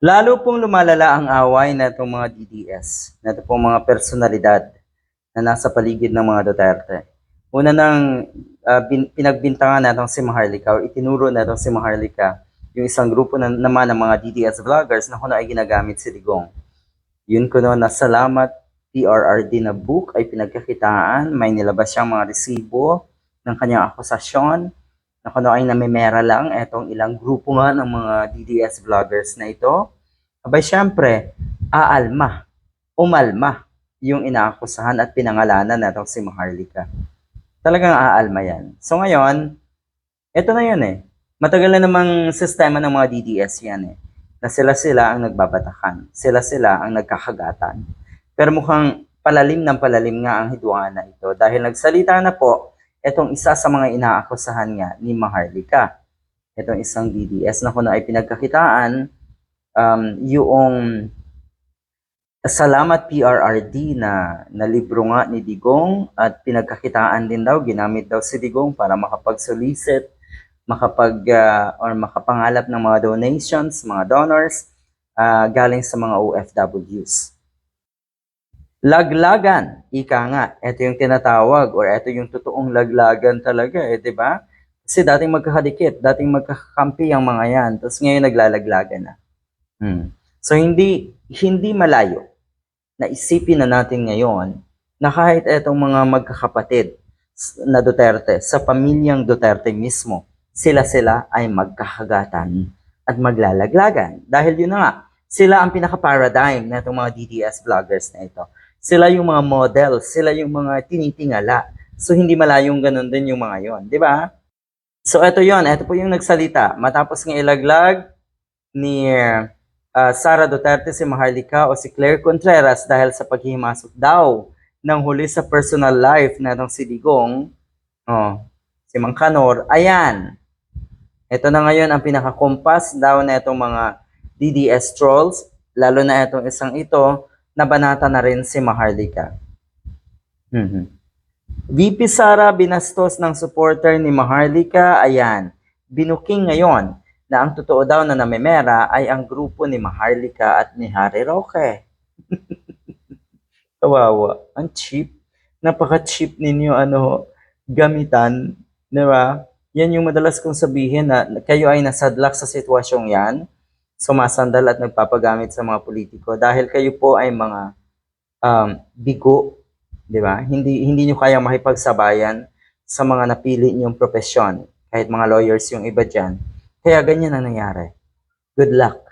Lalo pong lumalala ang away na itong mga DDS, na ito pong mga personalidad na nasa paligid ng mga Duterte. Una nang ah, bin- pinagbintangan natong si Maharlika o itinuro natong si Maharlika yung isang grupo na, naman ng mga DDS vloggers na kuno ay ginagamit si Digong. Yun kuno na salamat PRRD na book ay pinagkakitaan, may nilabas siyang mga resibo ng kanyang akusasyon na kuno ay namimera lang etong ilang grupo nga ng mga DDS vloggers na ito. Abay syempre, aalma, umalma yung inaakusahan at pinangalanan natong si Maharlika. Talagang aalma yan. So ngayon, ito na yun eh. Matagal na namang sistema ng mga DDS yan eh. Na sila-sila ang nagbabatakan. Sila-sila ang nagkakagatan. Pero mukhang palalim ng palalim nga ang hidwaan na ito dahil nagsalita na po itong isa sa mga inaakusahan nga ni Maharlika. Itong isang DDS na kuno ay pinagkakitaan um, yung Salamat PRRD na, na libro nga ni Digong at pinagkakitaan din daw, ginamit daw si Digong para makapag-solicit, makapag, ah, or makapangalap ng mga donations, mga donors, ah, galing sa mga OFWs. Laglagan, ika nga, ito yung tinatawag or ito yung totoong laglagan talaga eh, di ba? Kasi dating magkakadikit, dating magkakampi ang mga yan, tapos ngayon naglalaglagan na. Hmm. So hindi hindi malayo na isipin na natin ngayon na kahit etong mga magkakapatid na Duterte sa pamilyang Duterte mismo, sila-sila ay magkahagatan at maglalaglagan. Dahil yun na nga, sila ang pinaka-paradigm na itong mga DDS vloggers na ito. Sila yung mga model, sila yung mga tinitingala. So hindi malayong ganun din yung mga yon, di ba? So ito yon, ito po yung nagsalita. Matapos ng ilaglag ni uh, Sara Duterte si Maharlika o si Claire Contreras dahil sa paghihimasok daw ng huli sa personal life na itong si Digong, oh, si Mang Kanor, ayan. Ito na ngayon ang pinakakompas daw na itong mga DDS trolls, lalo na itong isang ito, nabanata na rin si Maharlika. Mhm. VP Sara binastos ng supporter ni Maharlika, ayan. Binuking ngayon na ang totoo daw na namemera ay ang grupo ni Maharlika at ni Harry Roque. Kawawa. Ang cheap. Napaka-cheap ninyo ano, gamitan. Di ba? Yan yung madalas kong sabihin na kayo ay nasadlak sa sitwasyong yan, sumasandal at nagpapagamit sa mga politiko dahil kayo po ay mga um, bigo, di ba? Hindi, hindi nyo kaya makipagsabayan sa mga napili niyong profesyon, kahit mga lawyers yung iba dyan. Kaya ganyan ang nangyari. Good luck.